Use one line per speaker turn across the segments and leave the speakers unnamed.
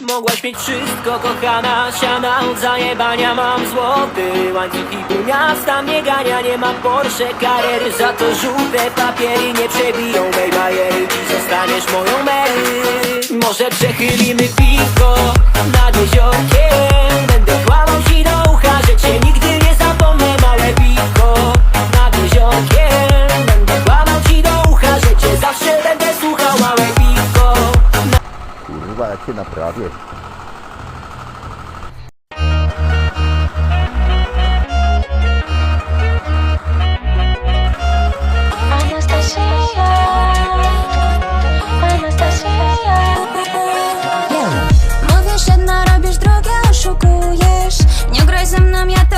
Mogłaś mieć wszystko, kochana Siana od zajebania mam złoty Łańcuch i pół miasta mnie gania Nie mam Porsche, kariery Za to żółte papiery nie przebiją mej Dziś zostaniesz moją Mary. Może przechylimy
się naprawię.
Anastasia, Anastasia. Mówisz jedno, robisz drugie, oszukujesz Nie graj ze mną, ja to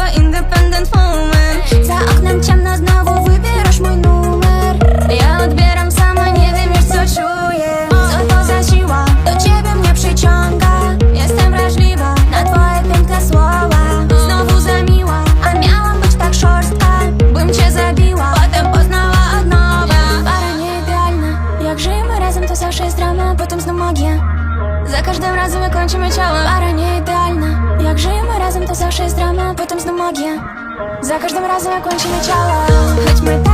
to zawsze jest drama Potem znów magia. Za każdym razem jak kończymy ciała Para nie idealna Jak żyjemy razem to zawsze jest drama Potem znów magia. Za każdym razem jak kończymy ciała tak